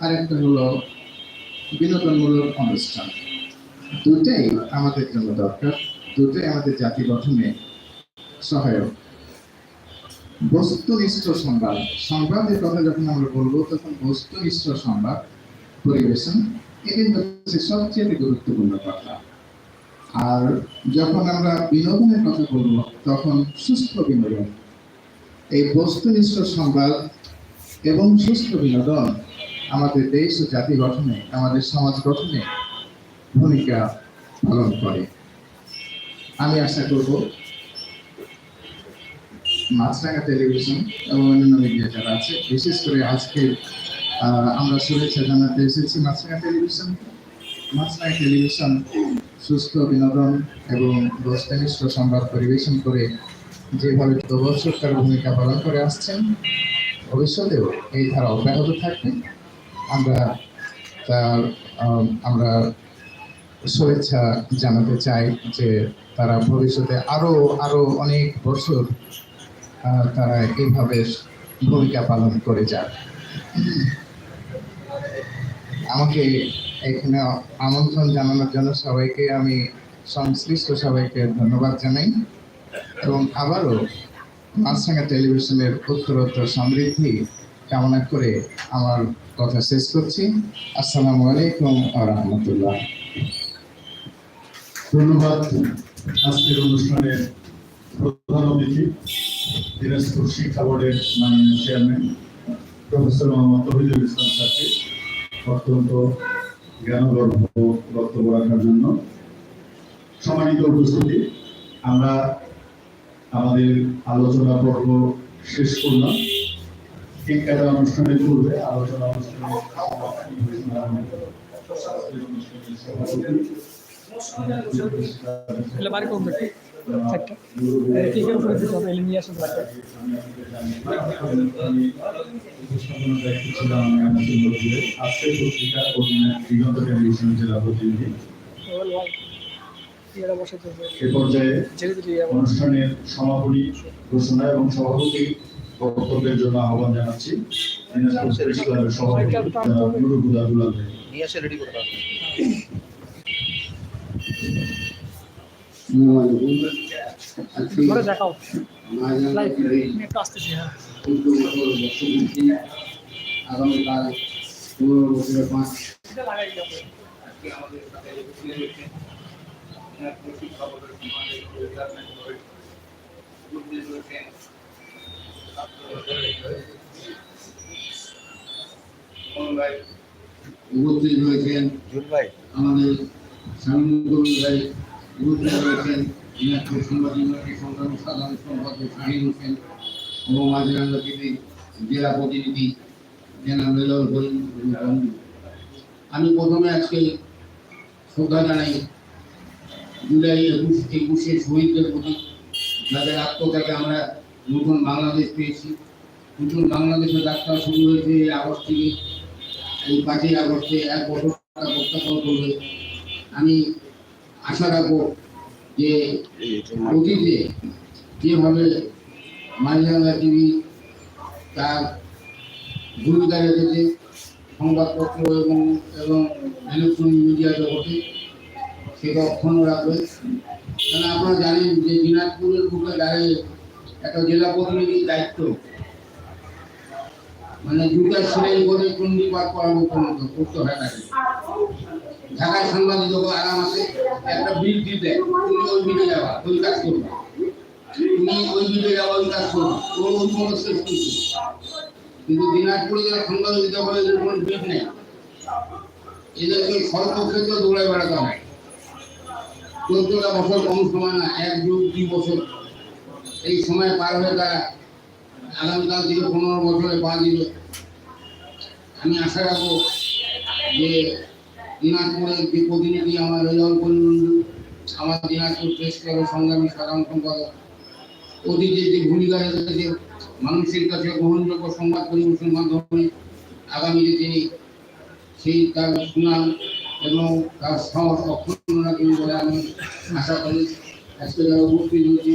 আর একটা হলো বিনোদনমূলক অনুষ্ঠান। দুটাই আমাদের জন্য দরকার, দুটাই আমাদের জাতি গঠনে সহায়ক। বস্তুনিষ্ঠ সংবাদ। সংবাদের কথা যখন আমরা বলব, তখন বস্তুনিষ্ঠ সংবাদ, পরিবেশন এটাই হচ্ছে সবচেয়ে গুরুত্বপূর্ণ কথা। আর যখন আমরা বিনোদনের কথা বলব, তখন সুস্থ বিনোদন। এই বস্তুনিষ্ঠ সংবাদ এবং সুস্থ বিনোদন আমাদের দেশ ও জাতি গঠনে, আমাদের সমাজ গঠনে ভূমিকা পালন করে। আমি আশা করব মাছরাঙা টেলিভিশন এবং অন্যান্য মিডিয়া যারা আছে, বিশেষ করে আজকে আমরা শুভেচ্ছা জানাতে এসেছি মাছরাঙা টেলিভিশন। মাছরাঙা টেলিভিশন সুস্থ বিনোদন এবং বস্তুনিষ্ঠ সংবাদ পরিবেশন করে যেভাবে প্রদর্শকতার ভূমিকা পালন করে আসছেন, ভবিষ্যতেও এই ধারা অব্যাহত থাকবে। আমরা তার আমরা শুভেচ্ছা জানাতে চাই যে তারা ভবিষ্যতে আরও আরও অনেক বছর তারা এইভাবে ভূমিকা পালন করে যাক। আমাকে এখানে আমন্ত্রণ জানানোর জন্য সবাইকে আমি সংশ্লিষ্ট সবাইকে ধন্যবাদ জানাই এবং আবারও মাছরাঙা টেলিভিশনের উত্তরোত্তর সমৃদ্ধি কামনা করে আমার কথা শেষ করছি। আসসালামু আলাইকুম রহমতুল্লাহ। ধন্যবাদ। আজকের অনুষ্ঠানের প্রধান অতিথি, দিনাজপুর শিক্ষা বোর্ডের মাননীয় চেয়ারম্যান, প্রফেসর মোহাম্মদ তহিদুল ইসলাম স্যারকে অত্যন্ত জ্ঞানগর্ভ বক্তব্য রাখার জন্য। সম্মানিত উপস্থিতি, আমরা আমাদের আলোচনা পর্ব শেষ করলাম। শিক্ষাটা আলোচনা অনুষ্ঠানে আজকে পত্রিকা দিগন্ত টেলিভিশন জেলা প্রতিনিধি এ পর্যায়ে অনুষ্ঠানের সমাপনী ঘোষণা এবং সভাপতি বক্তব্যের জন্য আহ্বান জানাচ্ছি। হ্যাঁ। আগামীকাল পনেরো বছরের পাঁচ। উপস্থিত হয়েছেন আমাদের স্বামীনুল ভাই উপস্থিত হয়েছেন দিনাজপুর সংবাদ ইউনিটের সংগ্রামী সাধারণ সম্পাদক শাহিন হোসেন এবং মাঝরাঙ্গা টিভির জেলা প্রতিনিধি জেনারেল মেজর বন্ধু আমি প্রথমে আজকে শ্রদ্ধা জানাই জুলাই একুশ একুশে শহীদদের প্রতি যাদের আত্মত্যাগে আমরা নতুন বাংলাদেশ পেয়েছি। নতুন বাংলাদেশের যাত্রা শুরু হয়েছে এই আগস্ট থেকে। এই পাঁচই আগস্টে এক বছর প্রত্যাখ্যান করবে। আমি আশা রাখব যে অতীতে যেভাবে মাইজাঙ্গা টিভি তার ভূমিকা রেখেছে, সংবাদপত্র এবং এবং ইলেকট্রনিক মিডিয়া জগতে, সেটা অক্ষুণ্ণ রাখবে। কারণ আপনারা জানেন যে দিনাজপুরের বুকে দাঁড়িয়ে একটা জেলা প্রতিনিধির দায়িত্ব। মানে জুতা সেলাই করে চন্ডী পাঠ করার মতো করতে হয় তাকে ঢাকায় সাংবাদিক আরাম আছে, একটা বিল দিতে তুমি ওই বিলে যাবা, ওই কাজ করবে। তুমি ওই বিলে যাবা, ওই কাজ করবে তোর ওই কোনো শেষ কিছু কিন্তু দিনাজপুরে যারা সাংবাদিকতা করে এদের কোনো বিল নেই। এদেরকে সর্বক্ষেত্রে দৌড়ায় বেড়াতে হয় চোদ্দটা বছর কম সময় না, এক যুগ, দুই বছর। এই সময় পার হয়ে তারা আগামীকাল থেকে পনেরো বছরে পা দিবে আমি আশা রাখব যে দিনাজপুরের যে প্রতিনিধি আমার রেজাউল করিমন্ডু আমার দিনাজপুর প্রেস ক্লাবের সংগ্রামী সাধারণ সম্পাদক, অতীতে যে ভূমিকা রেখেছে, মানুষের কাছে গ্রহণযোগ্য সংবাদ পরিবেশনের মাধ্যমে আগামীতে তিনি, সেই তার সুনাম এবং তার সাহস অক্ষুণ্ণ রাখবেন বলে আমি আশা করি। আজকে যারা উপস্থিত হয়েছে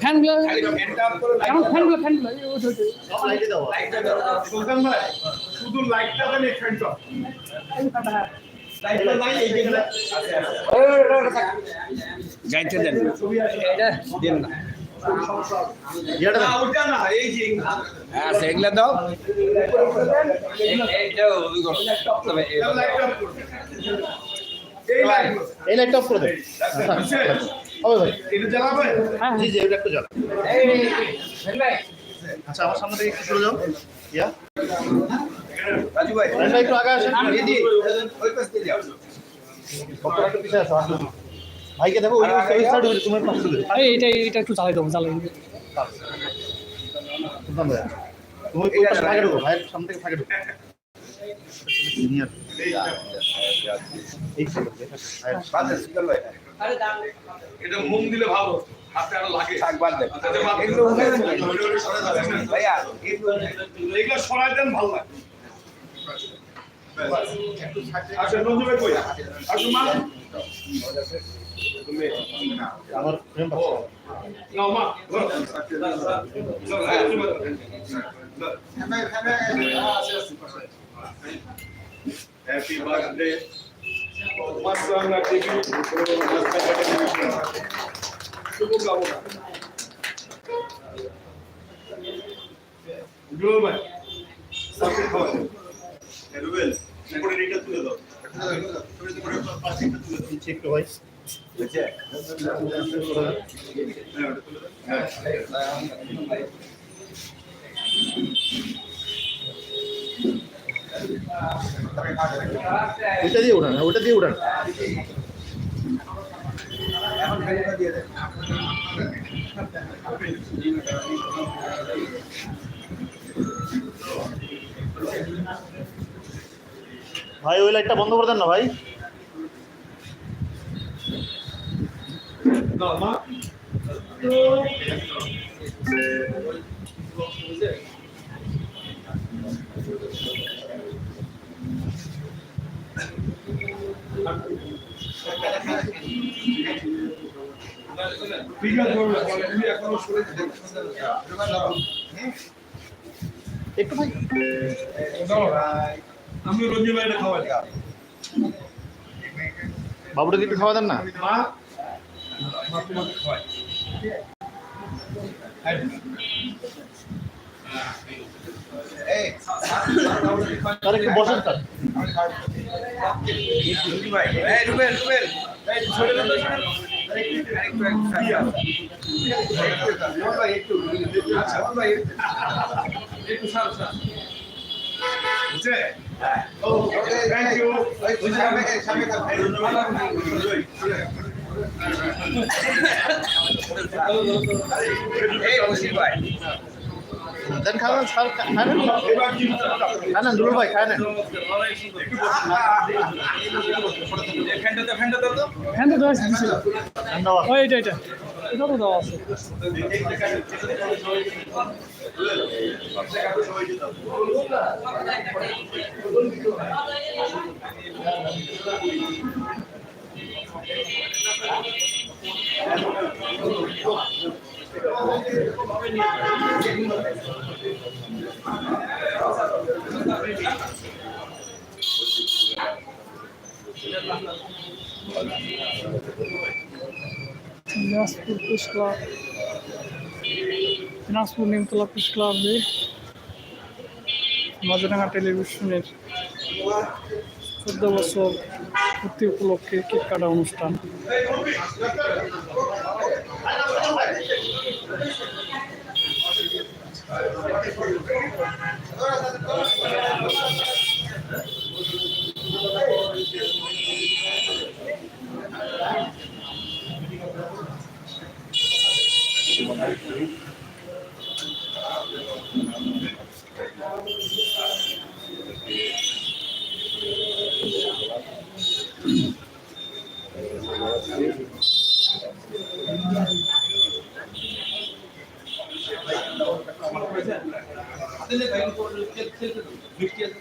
ফ্যানগুলো কেমন ফ্যানগুলো ফ্যানগুলো? শুধু লাইটটা নাই এইখানে গাইতে দেন দেন না। হ্যাঁ সেগুলো দাও। এই লাইটটা অফ করে দেন হবে ভাই। এটা জ্বালাবে? হ্যাঁ জি জি এটা একটু জ্বালা আচ্ছা আমার সামনে থেকে একটু সরে যাও। ইয়া। রাজু ভাই। একটু আগে আসেন। দিদি ওই পাশ দিয়ে যাও। কতটা একটু পিছিয়ে আসো ভাইকে দেখো ওই সাইড হইলে তোমার পাশে এই এটা এটা একটু চালাই দেবো চালাই দেবো তুমি ওই পাশে ফাঁকে ঢুকো ভাইয়ের সামনে থেকে ফাঁকে ঢুকো। সিনিয়র এই সাইড বাদ সিকল ভাই। এটা মোম দিলে ভালো আচ্ছা, দেন। এগুলো সরাই দেন ভালো লাগে। আচ্ছা নজর কই? আমার হ্যাঁ, তুমি ধরো। হ্যাপি বার্থডে মাসাঙ্গা টিভি শুভকামনা ভাই সাথে খাওয়া রুবেল উপরে এটা তুলে দাও একটু ভাই ওইটা দিয়ে উঠান হ্যাঁ, ওইটা দিয়ে উঠান। ভাই ওই লাইটটা বন্ধ করে দেন না ভাই। যেতে একটু ভাই। আমি রঞ্জন ভাইটা খাওয়াই বাবুটাকে একটু খাওয়া দেন না? মা মা তোমাকে খাওয়াই তার একটু বসেন তার ভাই এই রুবেল রুবেল। এই ছোট ছোট আরেকটু একটু আচ্ছা ভাই একটু সার সার থ্যাংক ইউ দেন খাওয়ান খান খান এবার কি খান দুলু ভাই খান ফ্যানটা দেওয়া দিছিল ঠান্ডা ওই এটা এটা এটা দেওয়া আছে। Dinajpur press club Dinajpur Nimtala press ক্লাবে মজরাঙ্গা টেলিভিশনের চোদ্দ বছর পূর্তি উপলক্ষে কেক কাটা অনুষ্ঠান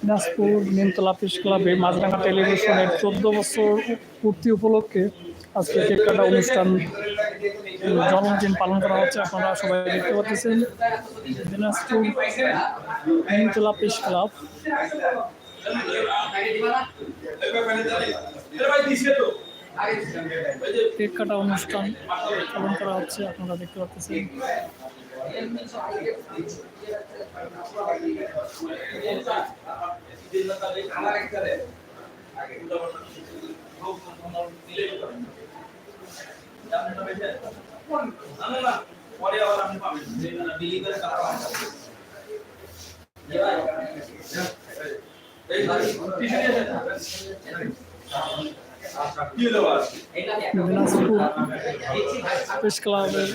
Dinajpur Nimtala press ক্লাবে মাঝরাঙ্গা টেলিভিশনের চোদ্দ বছর পূর্তি উপলক্ষে আজকে কেক কাটা অনুষ্ঠান জন্মদিন পালন করা হচ্ছে। আপনারা সবাই দেখতে পাচ্ছেন Dinajpur Nimtala press club cake কাটা অনুষ্ঠান পালন করা হচ্ছে, আপনারা দেখতে পাচ্ছেন। পরে আবার আপনি পাবেন বিলি করে কাটা পাবেন প্রেস ক্লাবের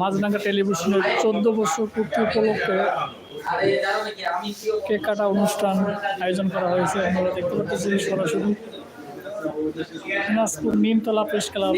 মাঝরাঙ্গা টেলিভিশনের চোদ্দ বছর পূর্তি উপলক্ষে কেক কাটা অনুষ্ঠান আয়োজন করা হয়েছে। আমরা দেখতে পাচ্ছি সরাসরি দিনাজপুর নিমতলা প্রেস ক্লাব।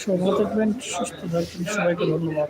সবাই থাকবেন সুস্থ থাকবেন সবাইকে ধন্যবাদ।